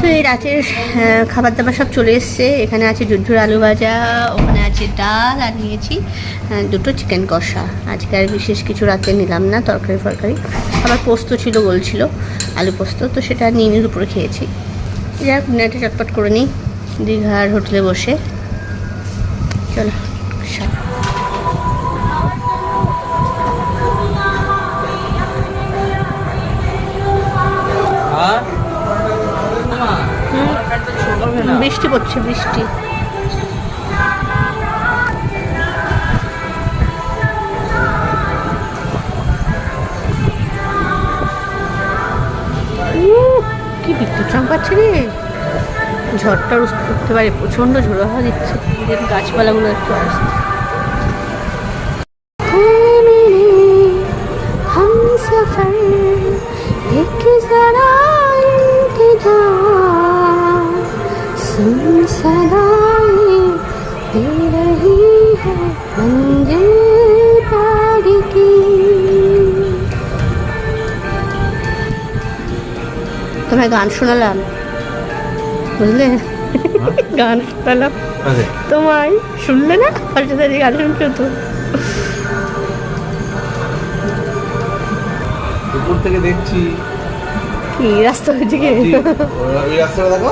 তো এই রাতের খাবার দাবার সব চলে এসছে। এখানে আছে ঝুরঝুর আলু ভাজা, ওখানে আছে ডাল, আর নিয়েছি দুটো চিকেন কষা। আজকে আর বিশেষ কিছু রাতে নিলাম না তরকারি ফরকারি আবার পোস্ত ছিল বলছিল আলু পোস্ত, তো সেটা নিয়ে উপরে খেয়েছি। যাই হোক নেটে চটপট করে নিই। দীঘার হোটেলে বসে। বৃষ্টি পড়ছে, বৃষ্টি। কি বিদ্যুৎ চমকাচ্ছে রে? ঝড়টা উঠতে পারে, প্রচণ্ড ঝোড়ো দিচ্ছে। গাছপালাগুলো একটু অবস্থা। सुन सदाएं दे रही है मंजिल प्यार की তোমায় গান শোনালাম বুঝলে গান শোনালাম আরে তোমায় শুনলে না পাশে দাঁড়িয়ে গান শুনছো তো উপর থেকে দেখছি কি রাস্তা ওইদিকে ঠিক, ওরা- ওই রাস্তাটা দেখো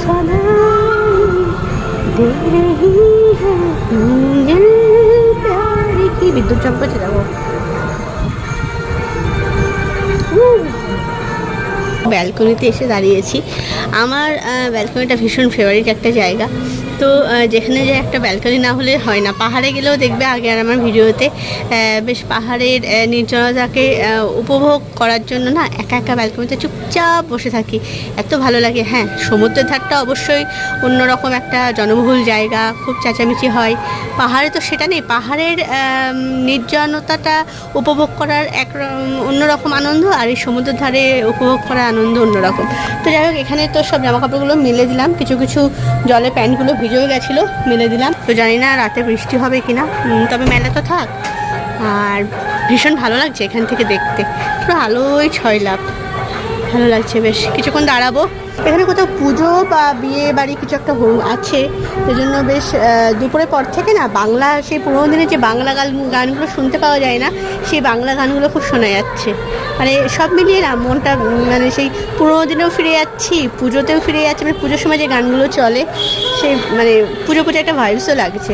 सुन सदाएं दे रही है मंजिल प्यार की বিদ্যুৎ চমকাচ্ছে দেখো ব্যালকনিতে এসে দাঁড়িয়েছি আমার ব্যালকনিটা ভীষণ ফেভারিট একটা জায়গা তো যেখানে যে একটা ব্যালকনি না হলে হয় না। পাহাড়ে গেলেও দেখবে আগে আর আমার ভিডিওতে বেশ পাহাড়ের নির্জনতাকে উপভোগ করার জন্য না একা একা ব্যালকনিতে চুপচাপ বসে থাকি। এত ভালো লাগে হ্যাঁ সমুদ্রের ধারটা অবশ্যই অন্যরকম একটা জনবহুল জায়গা, খুব চেঁচামেচি হয়। পাহাড়ে তো সেটা নেই, পাহাড়ের নির্জনতাটা উপভোগ করার এক রকম- অন্যরকম আনন্দ আর এই সমুদ্রের ধারে উপভোগ করার আনন্দ অন্যরকম। তো যাই হোক, এখানে তো সব জামা কাপড়গুলো মেলে দিলাম। কিছু কিছু জলে প্যান্টগুলো ভিজেও গেছিল, মেলে দিলাম। তো জানি না রাতে বৃষ্টি হবে কি না তবে মেলা তো থাক। আর ভীষণ ভালো লাগছে এখান থেকে দেখতে। পুরো আলোয় ছয় লাভ ভালো লাগছে বেশ। কিছুক্ষণ দাঁড়াবো। এখানে কোথাও পুজো বা বিয়ে বাড়ি কিছু একটা আছে। সেই জন্য বেশ দুপুরের পর থেকে না বাংলা, সেই পুরোনো দিনের যে বাংলা গান, গানগুলো শুনতে পাওয়া যায় না, সেই বাংলা গানগুলো খুব শোনা যাচ্ছে। মানে সব মিলিয়ে না মনটা মানে সেই পুরোনো দিনেও ফিরে যাচ্ছি, পুজোতেও ফিরে যাচ্ছি মানে পুজোর সময় যে গানগুলো চলে, সেই মানে পুজো পুজো একটা ভাইবসও লাগছে।